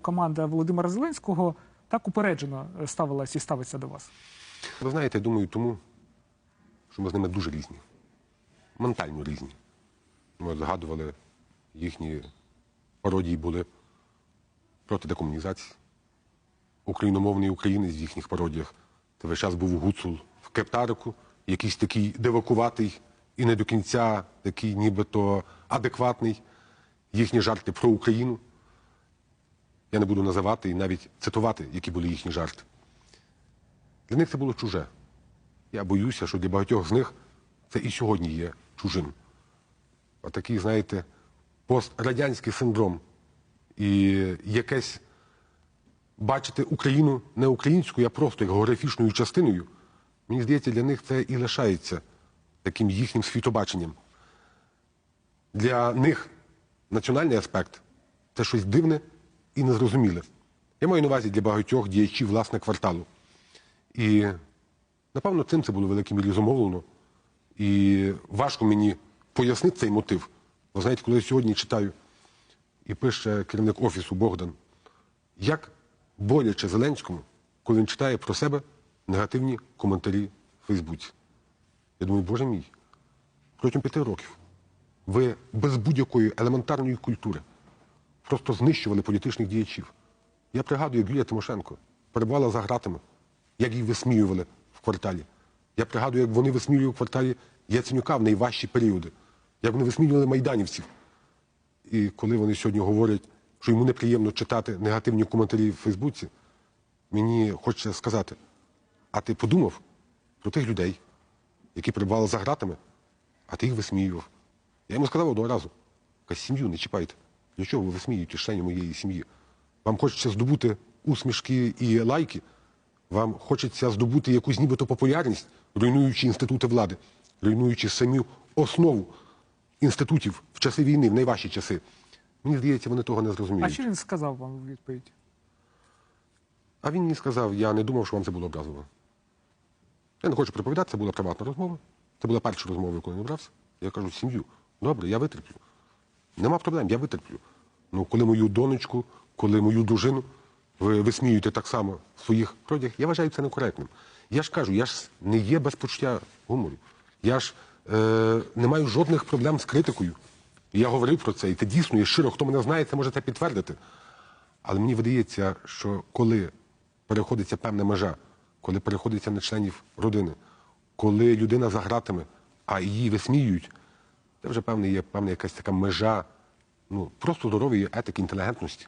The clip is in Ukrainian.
команда Володимира Зеленського так упереджено ставилась і ставиться до вас? Ви знаєте, я думаю, тому, що ми з ними дуже різні. Ментально різні. Ми згадували, їхні пародії були проти декомунізації. Україномовний українець в їхніх пародіях. Це весь час був гуцул в кептарику, якийсь такий дивакуватий і не до кінця такий нібито адекватний. Їхні жарти про Україну. Я не буду називати і навіть цитувати, які були їхні жарти. Для них це було чуже. Я боюся, що для багатьох з них це і сьогодні є чужим. Отакий, знаєте, пострадянський синдром. І якесь бачити Україну не українською, а просто як географічною частиною, мені здається, для них це і лишається таким їхнім світобаченням. Для них національний аспект це щось дивне і незрозуміле. Я маю на увазі для багатьох діячів власне кварталу. І напевно цим це було в великій мірі зумовлено. І важко мені пояснити цей мотив. Ви знаєте, коли я сьогодні читаю і пише керівник офісу Богдан, як боляче Зеленському, коли він читає про себе негативні коментарі в Фейсбуці. Я думаю, боже мій, протягом п'яти років ви без будь-якої елементарної культури просто знищували політичних діячів. Я пригадую, як Юлія Тимошенко перебувала за гратами, як її висміювали в кварталі. Я пригадую, як вони висміювали в кварталі Яценюка в найважчі періоди, як вони висміювали майданівців. І коли вони сьогодні говорять, що йому неприємно читати негативні коментарі в Фейсбуці, мені хочеться сказати: а ти подумав про тих людей, які перебували за гратами, а ти їх висміював. Я йому сказав одного разу: «Ка сім'ю не чіпайте. Для чого ви висміюєте членів моєї сім'ї? Вам хочеться здобути усмішки і лайки, вам хочеться здобути якусь нібито популярність, руйнуючи інститути влади, руйнуючи саму основу інститутів в часи війни, в найважчі часи. Мені здається, вони того не А що він сказав вам у відповідь? А він мені сказав, я не думав, що вам це було образливо. Я не хочу приповідати, це була приватна розмова. Це була перша розмова, коли я не брався. Я кажу, сім'ю. Добре, я витерплю. Нема проблем, я витерплю. Ну, коли мою донечку, коли мою дружину ви висміюєте так само в своїх родях, я вважаю це некоректним. Я ж кажу, я ж не є без почуття гумору. Я ж е, не маю жодних проблем з критикою. І я говорив про це, і це дійсно є щиро. Хто мене знає, це може це підтвердити. Але мені видається, що коли переходиться певна межа, коли переходиться на членів родини, коли людина за гратами, а її висміюють, це вже певна є певна якась така межа ну, просто здорової етики, інтелігентності.